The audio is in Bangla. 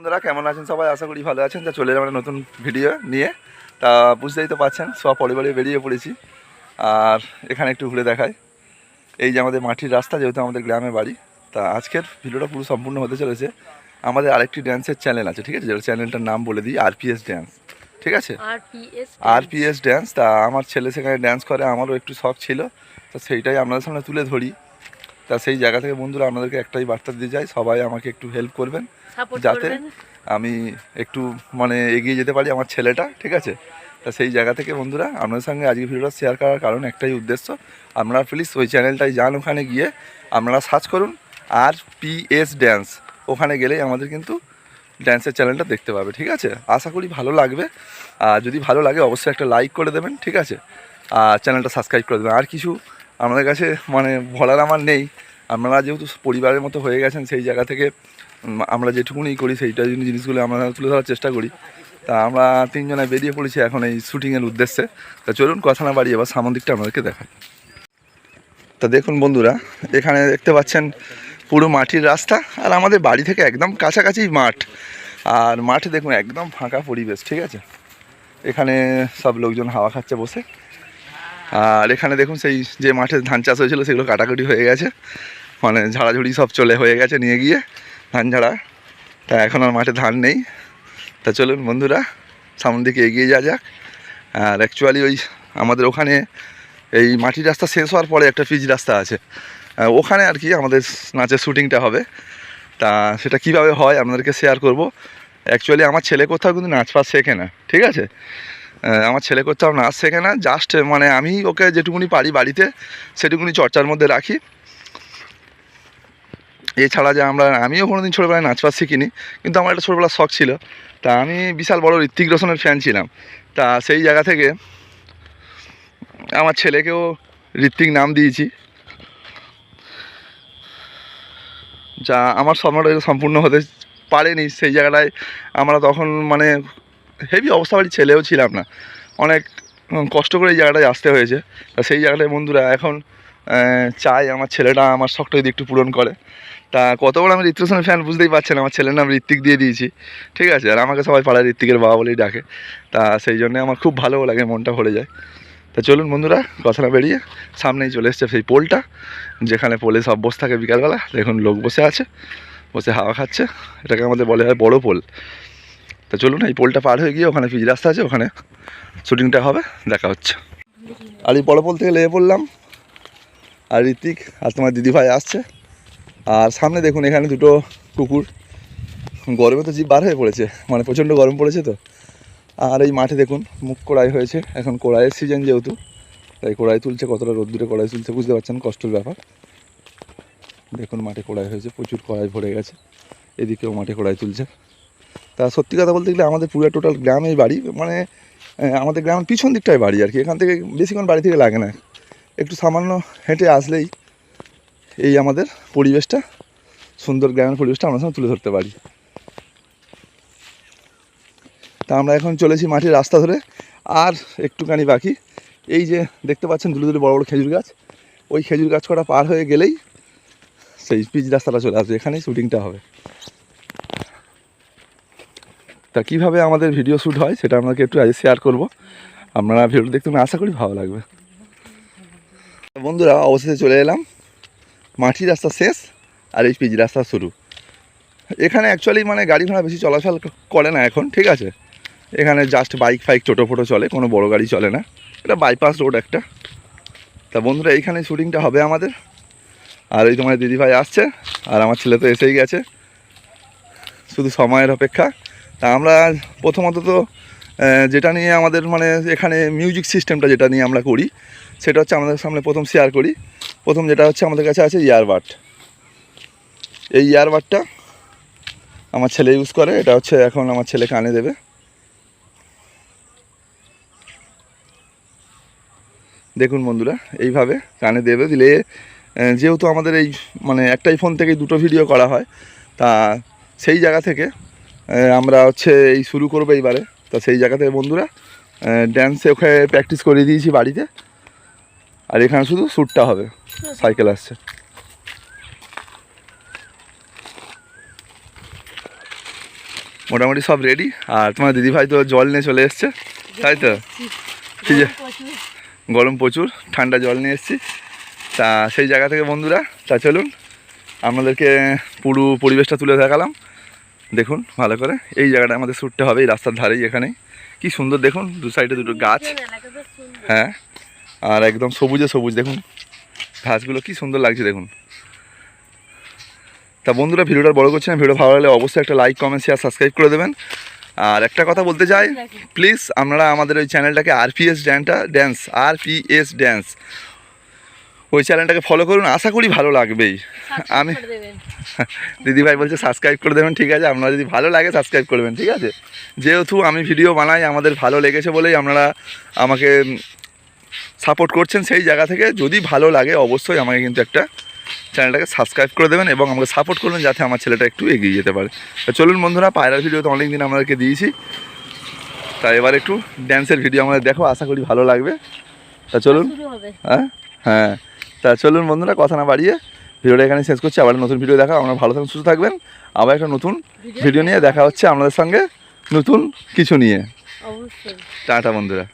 বন্ধুরা কেমন আছেন সবাই? আশা করি ভালো আছেন। তা চলে যাবেন নতুন ভিডিও নিয়ে। তা বুঝতেই তো পাচ্ছেন সব পরিবারে বেরিয়ে পড়েছি। আর এখানে একটু ঘুরে দেখায় এই যে আমাদের মাটির রাস্তা যেহেতু আমাদের গ্রামে বাড়ি তা আজকের ভিডিওটা পুরো সম্পূর্ণ হতে চলেছে। আমাদের আরেকটি ড্যান্সের চ্যানেল আছে ঠিক আছে? যেটা চ্যানেলটার নাম বলে দিই আরপিএস ড্যান্স ঠিক আছে? আরপিএস আরপিএস ড্যান্স তা আমার ছেলে সেখানে ড্যান্স করে আমারও একটু শখ ছিল। তো সেইটাই আপনাদের সামনে তুলে ধরি। তা সেই জায়গা থেকে বন্ধুরা আপনাদেরকে একটাই বার্তা দিয়ে যাই সবাই আমাকে একটু হেল্প করবেন যাতে আমি একটু মানে এগিয়ে যেতে পারি আমার ছেলেটা ঠিক আছে? তা সেই জায়গা থেকে বন্ধুরা আপনাদের সঙ্গে আজকে ভিডিওটা শেয়ার করার কারণ একটাই উদ্দেশ্য আপনারা প্লিজ ওই চ্যানেলটাই যান ওখানে গিয়ে আপনারা সার্চ করুন আর পিএস ড্যান্স ওখানে গেলেই আমাদের কিন্তু ড্যান্সের চ্যানেলটা দেখতে পাবে ঠিক আছে? আশা করি ভালো লাগবে। আর যদি ভালো লাগে অবশ্যই একটা লাইক করে দেবেন ঠিক আছে? আর চ্যানেলটা সাবস্ক্রাইব করে দেবেন। আর কিছু আমাদের কাছে মানে বলার আমার নেই। আপনারা যেহেতু পরিবারের মতো হয়ে গেছেন, সেই জায়গা থেকে আমরা যেটুকুনি করি সেইটা জিনিস- জিনিসগুলো আমরা তুলে ধরার চেষ্টা করি। তা আমরা তিনজনে বেরিয়ে পড়েছি এখন এই শ্যুটিংয়ের উদ্দেশ্যে। তা চলুন, কথা না বাড়ি এবার সামন আমাদেরকে দেখাই। তা দেখুন বন্ধুরা, এখানে দেখতে পাচ্ছেন পুরো মাটির রাস্তা আর আমাদের বাড়ি থেকে একদম কাছাকাছি মাঠ। আর মাঠে দেখুন একদম ফাঁকা পরিবেশ, ঠিক আছে? এখানে সব লোকজন হাওয়া খাচ্ছে বসে। আর এখানে দেখুন সেই যে মাঠে ধান চাষ হয়েছিল, সেগুলো কাটাকুটি হয়ে গেছে। মানে ঝাড়াঝুড়ি সব চলে হয়ে গেছে নিয়ে গিয়ে, ধান ঝাড়া। তা এখন আর মাঠে ধান নেই। তা চলুন বন্ধুরা, সামনের দিকে এগিয়ে যাওয়া যাক। আর অ্যাকচুয়ালি ওই আমাদের ওখানে এই মাটির রাস্তা শেষ হওয়ার পরে একটা পিচ রাস্তা আছে। ওখানে আর কি আমাদের নাচের শ্যুটিংটা হবে। তা সেটা কীভাবে হয় আপনাদেরকে শেয়ার করব। অ্যাকচুয়ালি আমার ছেলে কোথাও কিন্তু নাচ ফাচ শেখে না, ঠিক আছে? আমার ছেলে কোথাও নাচ শেখে না জাস্ট মানে আমি ওকে যেটুকুনি পারি বাড়িতে, সেটুকুনি চর্চার মধ্যে রাখি। এছাড়া যে আমরা, আমিও কোনোদিন ছোটোবেলায় নাচ ফাচ শিখিনি, কিন্তু আমার একটা ছোটোবেলার শখ ছিল। তা আমি বিশাল বড় ঋত্বিক রোশনের ফ্যান ছিলাম। তা সেই জায়গা থেকে আমার ছেলেকেও ঋত্বিক নাম দিয়েছি। যা আমার স্বপ্নটা সম্পূর্ণ হতে পারেনি। সেই জায়গাটায় আমরা তখন মানে অবস্থা বাড়ি ছেলেও ছিলাম না। অনেক কষ্ট করে এই জায়গাটায় আসতে হয়েছে। তা সেই জায়গাটায় বন্ধুরা, এখন চাই আমার ছেলেটা আমার শখটা যদি একটু পূরণ করে। তা কত বড় আমি ঋত্বিক ফ্যান বুঝতেই পারছেন, আমার ছেলের নাম ঋত্বিক দিয়ে দিয়েছি। ঠিক আছে, আর আমাকে সবাই পাড়ায় ঋত্বিকের বাবা বলেই ডাকে। তা সেই জন্যে আমার খুব ভালো লাগে, মনটা ভরে যায়। তা চলুন বন্ধুরা, কথা না বেরিয়ে সামনেই চলে এসছে সেই পোলটা, যেখানে পোলে সব বসে থাকে বিকালবেলা। দেখুন, লোক বসে আছে, বসে হাওয়া খাচ্ছে। এটাকে আমাদের বলে হয় বড়ো পোল। তা চলুন, এই পোলটা পার হয়ে গিয়ে ওখানে পিচ রাস্তা আছে, ওখানে শুটিংটা হবে, দেখা হচ্ছে। আর এই বড় পোল থেকে লেগে পড়লাম, আর ঋতিক আর তোমার দিদিভাই আসছে। আর সামনে দেখুন, এখানে দুটো কুকুর। গরমে তো জিভ বার হয়ে পড়েছে মানে প্রচণ্ড গরম পড়েছে তো। আর এই মাঠে দেখুন, মুখ কড়াই হয়েছে, এখন কড়াইয়ের সিজন যেহেতু, তাই কড়াই তুলছে, কতটা রোদ্দুরে কড়াই তুলছে, বুঝতে পারছেন, কষ্টের ব্যাপার। দেখুন, মাঠে কড়াই হয়েছে, প্রচুর কড়াই ভরে গেছে, এদিকেও মাঠে কড়াই তুলছে। তা সত্যি কথা বলতে গেলে আমাদের পুরো টোটাল গ্রামেই বাড়ি মানে আমাদের গ্রামের পিছন দিকটাই বাড়ি আর কি। এখান থেকে বেশিক্ষণ বাড়ি থেকে লাগে না। একটু সামান্য হেঁটে আসলেই এই আমাদের পরিবেশটা, সুন্দর গ্রামের পরিবেশটা আমরা সঙ্গে তুলে ধরতে পারি। তা আমরা এখন চলেছি মাটির রাস্তা ধরে। আর একটুখানি বাকি, এই যে দেখতে পাচ্ছেন দূরে দূরে বড় বড় খেজুর গাছ। ওই খেজুর গাছ কটা পার হয়ে গেলেই সেই পিচ রাস্তাটা চলে আসবে। এখানেই শ্যুটিংটা হবে। তা কীভাবে আমাদের ভিডিও শ্যুট হয় সেটা আপনাকে একটু আজ শেয়ার করব। আপনারা ভিডিও দেখতে আশা করি ভালো লাগবে। বন্ধুরা, অবশেষে চলে এলাম। মাটির রাস্তা শেষ আর এই পিচ রাস্তা শুরু। এখানে অ্যাকচুয়ালি মানে গাড়ি ঘোড়া বেশি চলাচল করে না এখন, ঠিক আছে? এখানে জাস্ট বাইক ফাইক টোটো ফোটো চলে, কোনো বড় গাড়ি চলে না। এটা বাইপাস রোড একটা। তা বন্ধুরা এইখানে শ্যুটিংটা হবে আমাদের। আর এই তোমার দিদিভাই আসছে, আর আমার ছেলে তো এসেই গেছে। শুধু সময়ের অপেক্ষা। তা আমরা প্রথমত তো যেটা নিয়ে আমাদের মানে এখানে মিউজিক সিস্টেমটা যেটা নিয়ে আমরা করি, সেটা হচ্ছে আমাদের সামনে প্রথম শেয়ার করি। প্রথম যেটা হচ্ছে আমাদের কাছে আছে ইয়ারবাড এই ইয়ারবাডটা আমার ছেলে ইউজ করে, এটা হচ্ছে এখন আমার ছেলে কানে দেবে। দেখুন বন্ধুরা, এইভাবে কানে দেবে দিলে যেহেতু আমাদের এই মানে একটাই ফোন থেকেই দুটো ভিডিও করা হয়, তা সেই জায়গা থেকে আমরা হচ্ছে এই শুরু করব এইবারে। তা সেই জায়গা থেকে বন্ধুরা ড্যান্সে ওখানে প্র্যাকটিস করে দিয়েছি বাড়িতে। আর এখানে শুধু শ্যুটটা হবে। সাইকেল আসছে। মোটামুটি সব রেডি আর তোমার দিদিভাই তো জল নিয়ে চলে এসছে। তাই তো? ঠিক গরম প্রচুর, ঠান্ডা জল নিয়ে এসেছি। তা সেই জায়গা থেকে বন্ধুরা, তা চলুন, আপনাদেরকে পুরো পরিবেশটা তুলে দেখালাম। দেখুন, ভালো করে। এই জায়গাটা আমাদের শ্যুটটা হবে, এই রাস্তার ধারেই এখানে। কি সুন্দর, দেখুন, দু সাইডে দুটো গাছ। হ্যাঁ আর একদম সবুজে সবুজ, দেখুন। ঘাসগুলো কি সুন্দর লাগছে, দেখুন। তা বন্ধুরা, ভিডিওটা বড় করছি না ভিডিও ভালো লাগলে অবশ্যই একটা লাইক কমেন্ট শেয়ার সাবস্ক্রাইব করে দেবেন। আর একটা কথা বলতে চাই প্লিজ আপনারা আমাদের ওই চ্যানেলটাকে আরপিএস ড্যান্সটা ড্যান্স আরপিএস ড্যান্স ওই চ্যানেলটাকে ফলো করুন আশা করি ভালো লাগবেই। আমি দিদিভাই বলছে সাবস্ক্রাইব করে দেবেন ঠিক আছে? আপনারা যদি ভালো লাগে সাবস্ক্রাইব করবেন ঠিক আছে? যেহেতু আমি ভিডিও বানাই আমাদের ভালো লেগেছে বলেই আপনারা আমাকে সাপোর্ট করছেন সেই জায়গা থেকে। যদি ভালো লাগে অবশ্যই আমাকে কিন্তু একটা চ্যানেলটাকে সাবস্ক্রাইব করে দেবেন এবং আমাকে সাপোর্ট করবেন যাতে আমার ছেলেটা একটু এগিয়ে যেতে পারে। চলুন বন্ধুরা পায়রার ভিডিও তো অনেক দিন আপনাদেরকে দিয়েছি। তা এবার একটু ড্যান্সের ভিডিও আমাদের দেখো আশা করি ভালো লাগবে। তা চলুন। হ্যাঁ? হ্যাঁ। তা চলুন বন্ধুরা কথা না বাড়িয়ে ভিডিওটা এখানে শেষ করছি। আবার নতুন ভিডিও দেখা আপনারা ভালো থাকুন সুস্থ থাকবেন। আবার একটা নতুন ভিডিও নিয়ে দেখা হচ্ছে আপনাদের সঙ্গে নতুন কিছু নিয়ে। টাটা বন্ধুরা।